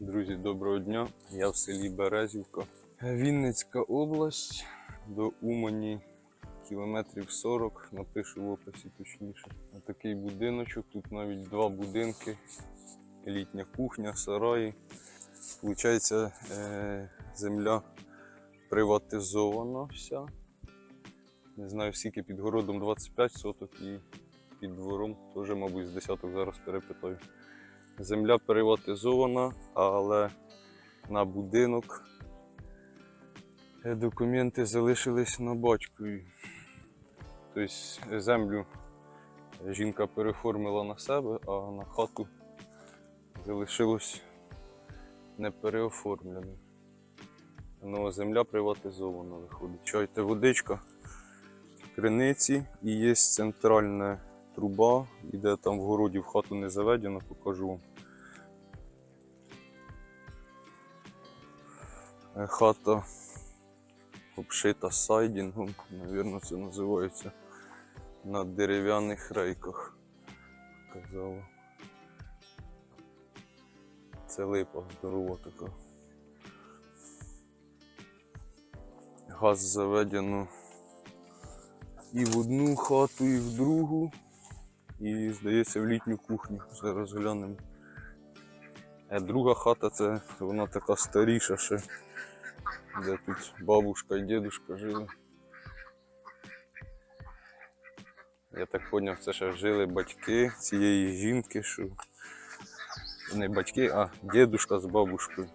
Друзі, доброго дня. Я в селі Березівка. Вінницька область. До Умані кілометрів 40, напишу в описі точніше. Такий будиночок, тут навіть два будинки, літня кухня, сараї. Получається, е, земля приватизована вся. Не знаю, скільки під городом 25 соток і під двором теж, мабуть, з десяток зараз перепитаю. Земля приватизована, але на будинок документи залишились на батькові. Тобто землю жінка переформила на себе, а на хату залишилось не переоформлено. Ну, земля приватизована виходить. Чайте водичка, криниці і є центральна труба, іде там в городі в хату не заведено, покажу. Е, Хата обшита сайдінгом, мабуть, це називається на дерев'яних рейках. Казала. Це липа здорова така. Газ заведено і в одну хату, і в другу. І, здається, в літню кухню. Зараз глянемо. А друга хата це вона така старіша ще, де тут бабушка і дідушка жили. Я так зрозумів, це ще жили батьки цієї жінки, що не батьки, а дідушка з бабушкою.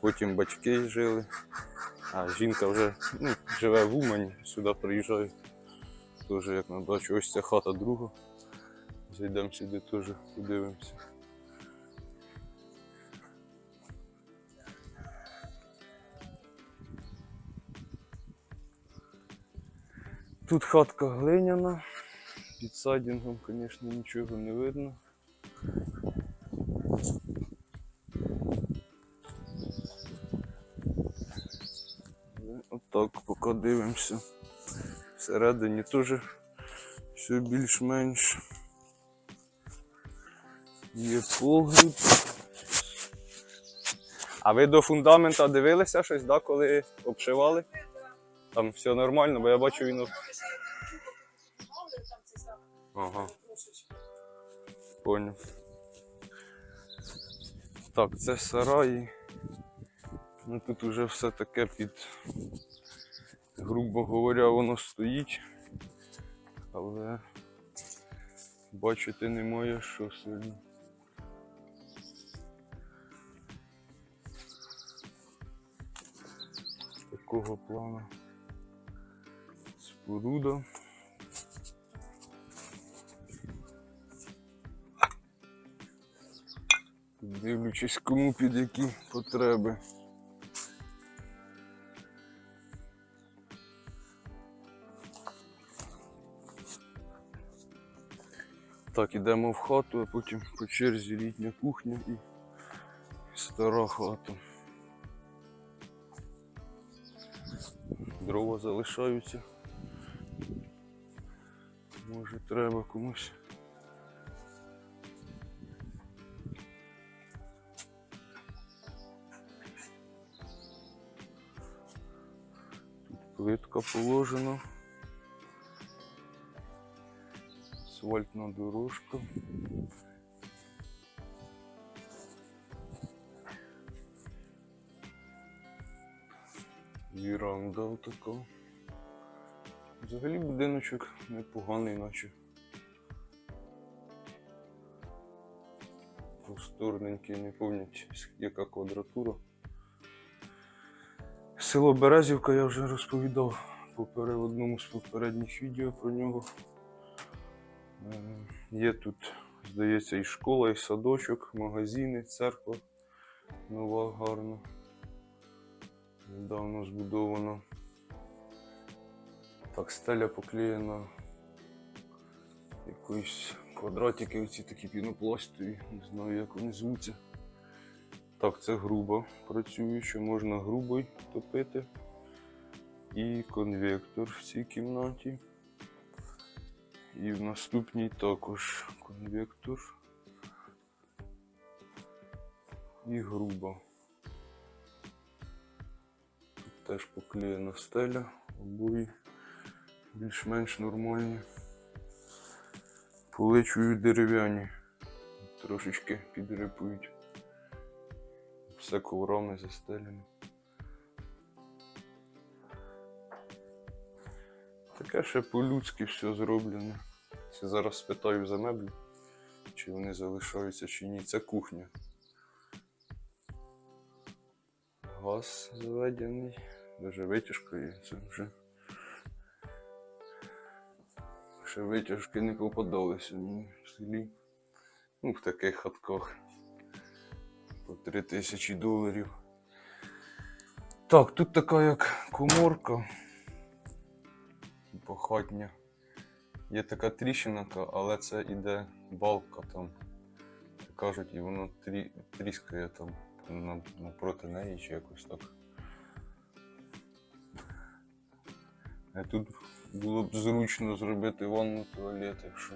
Потім батьки жили, а жінка вже ну, живе в Умані, сюди приїжджає. Теж як на дачу. Ось ця хата друга. Зайдемо сюди теж подивимося. Тут хатка глиняна, під сайдингом, звісно, нічого не видно. Отак поки дивимося. Всередині теж все більш-менш. Є погріб. А ви до фундамента дивилися щось, да, коли обшивали? Там все нормально, бо я бачу він. Ага. Поняв. Так, це сараї. Ну тут уже все таке під, грубо говоря, воно стоїть. Але бачити немає що сильно. Такого плану споруда. Дивлячись, кому під які потреби. Так, ідемо в хату, а потім по черзі літня кухня і стара хата. Дрова залишаються. Може треба комусь. Тут плитка положена. Асфальтна дорожка. Віранда така. Взагалі будиночок непоганий, наче. Просторненький, не пам'ятаю, яка квадратура. Село Березівка я вже розповідав в одному з попередніх відео про нього. Є тут, здається, і школа, і садочок, магазини, церква нова, гарна. Недавно збудована. Так, стеля поклеєна. Якоїсь квадратики, оці такі пінопластові, не знаю як вони звуться. Так, це грубо працююче, можна грубо топити. І конвектор в цій кімнаті. І в наступній також конвектор. і груба. Теж поклеєна стеля, обої більш-менш нормальні. Поличую дерев'яні, трошечки підрипують. Все коврами застелено. Таке ще по-людськи все зроблено. Це зараз спитаю за меблі, чи вони залишаються, чи ні. Це кухня. Газ заведений, даже витяжка є, це вже. Ще витяжки не попадалися мені в селі. Ну, в таких хатках. По 3 тисячі доларів. Так, тут така як коморка. Типу. Є така тріщинка, але це іде балка там. Кажуть, і воно трі... тріскає там напроти неї чи якось так. Тут було б зручно зробити ванну туалет, якщо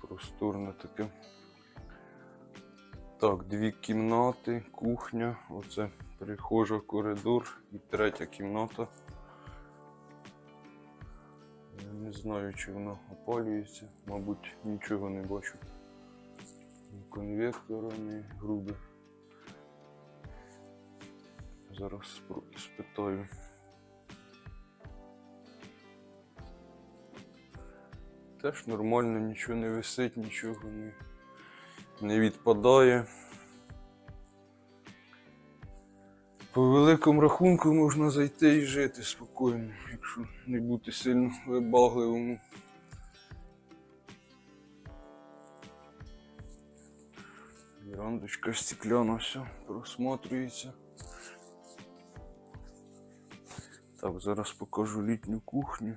просторне таке. Так, дві кімнати, кухня, оце прихожа, коридор і третя кімната. Я не знаю, чи вона опалюється, мабуть, нічого не бачу. Ні конвектора, ні груби. Зараз спитаю. Теж нормально, нічого не висить, нічого не, не відпадає. По великому рахунку можна зайти і жити спокійно, якщо не бути сильно вибагливим. Вірандочка стекляна, все просматрюється. Так, зараз покажу літню кухню.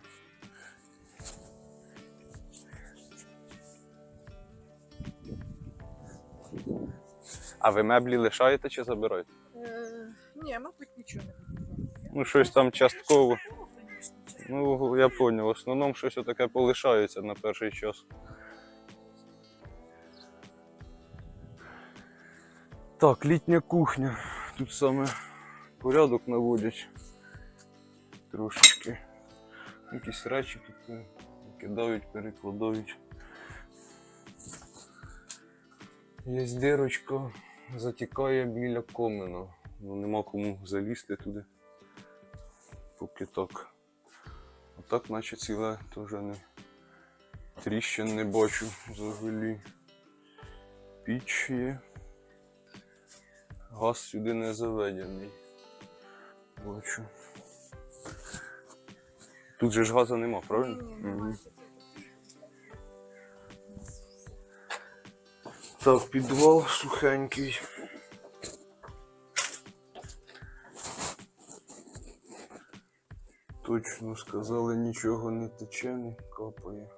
А ви меблі лишаєте чи забираєте? Е, ні, мабуть, нічого не буде. Ну, щось там частково. Ну, я поняв. В основному щось таке полишається на перший час. Так, літня кухня. Тут саме порядок наводять. Трошечки. Якісь речі тут е, кидають, перекладають. Є дирочка, затікає біля комина. Ну, нема кому залізти туди. Поки так. А так, наче ціле теж не тріщин не бачу взагалі. Піч є. Газ сюди не заведений. Бачу. Тут же ж газу нема, правильно? Ні, ні, Мгм. Так, підвал сухенький. Точно сказали, нічого не тече, не капає.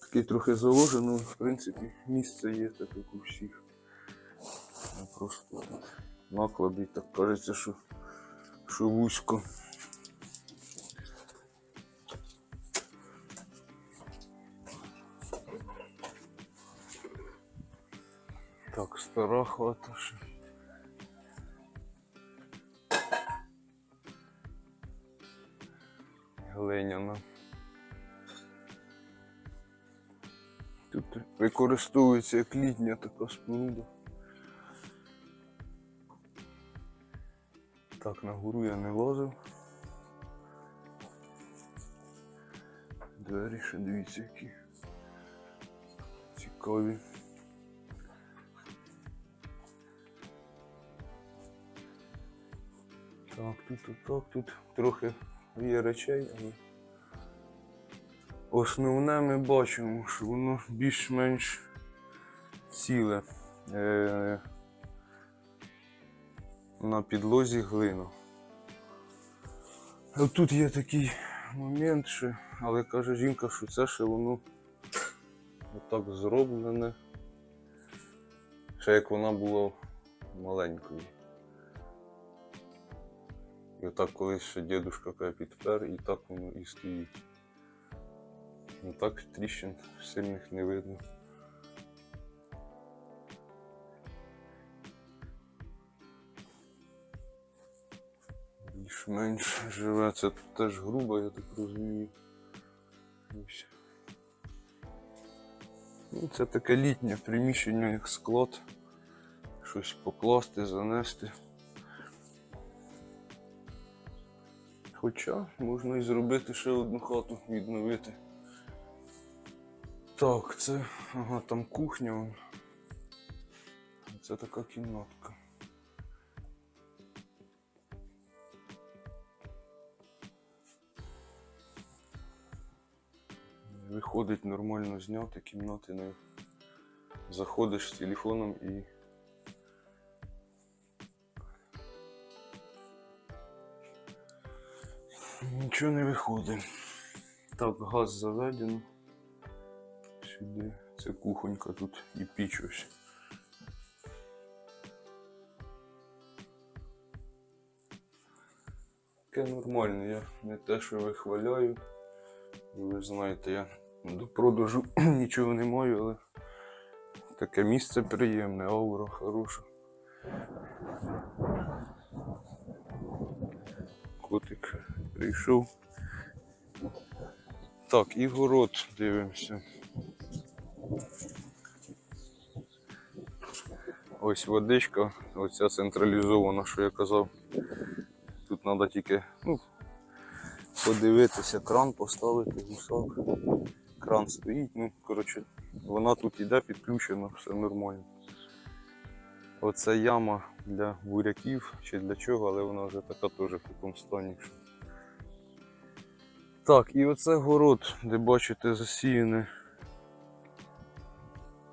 Такий трохи заложено, в принципі, місце є, так як у всіх. Просто наклади, так кажеться, що, що вузько. Ще. Глиняна. Тут використовується як літня така споруда. Так, на гору я не лазив. Двері ще дивіться які. Цікаві. Так, тут, тут, так, тут трохи є речей, але основне ми бачимо, що воно більш-менш ціле. Е, на підлозі глина. Тут є такий момент, ще, але каже жінка, що це ще воно отак зроблене. Ще як вона була маленькою. І отак колись ще дідушка каже, підпер, і так воно і стоїть. Ну так тріщин сильних не видно. Більш-менш живе. Це теж грубо, я так розумію. Ну, це таке літнє приміщення, як склад. Щось покласти, занести. Хоча можна і зробити ще одну хату, відновити. Так, це. Ага, там кухня. Це така кімнатка. Виходить нормально зняти кімнати не заходиш з телефоном і. Нічого не виходить. Так, газ заведено. Сюди. Це кухонька тут і піч ось. Таке нормальне, я не те, що вихваляю. Ви знаєте, я до продажу нічого не маю, але таке місце приємне, аура хороша. Прийшов. Так, і город дивимося. Ось водичка, оця централізована, що я казав. Тут треба тільки ну, подивитися, кран поставити, гусак. Кран стоїть, ну, коротше, вона тут іде підключена, все нормально. Оце яма для буряків чи для чого, але вона вже така теж в такому стані. Так, і оце город, де бачите засіяне.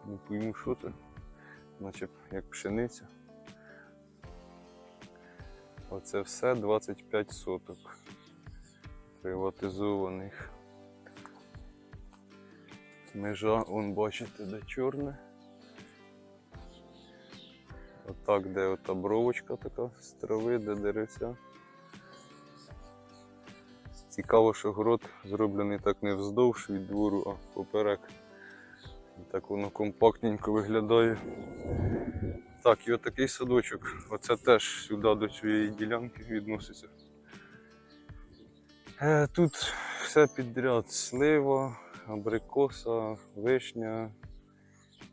Не пойму, що це. Наче як пшениця. Оце все 25 соток приватизованих. Межа, вон бачите, де чорне. Отак, де ота бровочка така з трави, де деревця. Цікаво, що город зроблений так не вздовж від двору, а поперек. Так воно компактненько виглядає. Так, і отакий садочок. Оце теж сюди до цієї ділянки відноситься. Е, Тут все підряд: слива, абрикоса, вишня,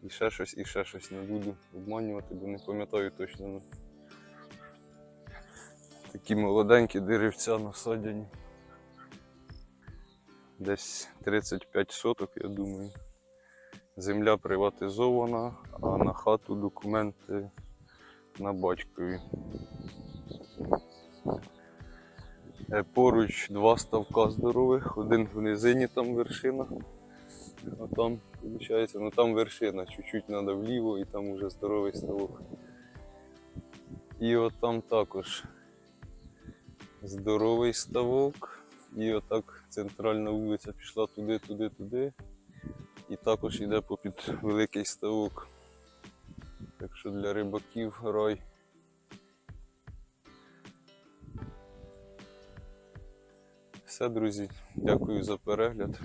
і ще щось, і ще щось не буду обманювати, бо не пам'ятаю точно. Такі молоденькі деревця насаджені. Десь 35 соток, я думаю. Земля приватизована, а на хату документи на батькові. Е, Поруч два ставка здорових, один в низині там вершина. А там, виходить, ну там вершина, чуть-чуть треба вліво і там уже здоровий ставок. І от там також здоровий ставок. І отак центральна вулиця пішла туди, туди, туди. І також йде попід великий ставок. Так що для рибаків рай. Все, друзі, дякую за перегляд.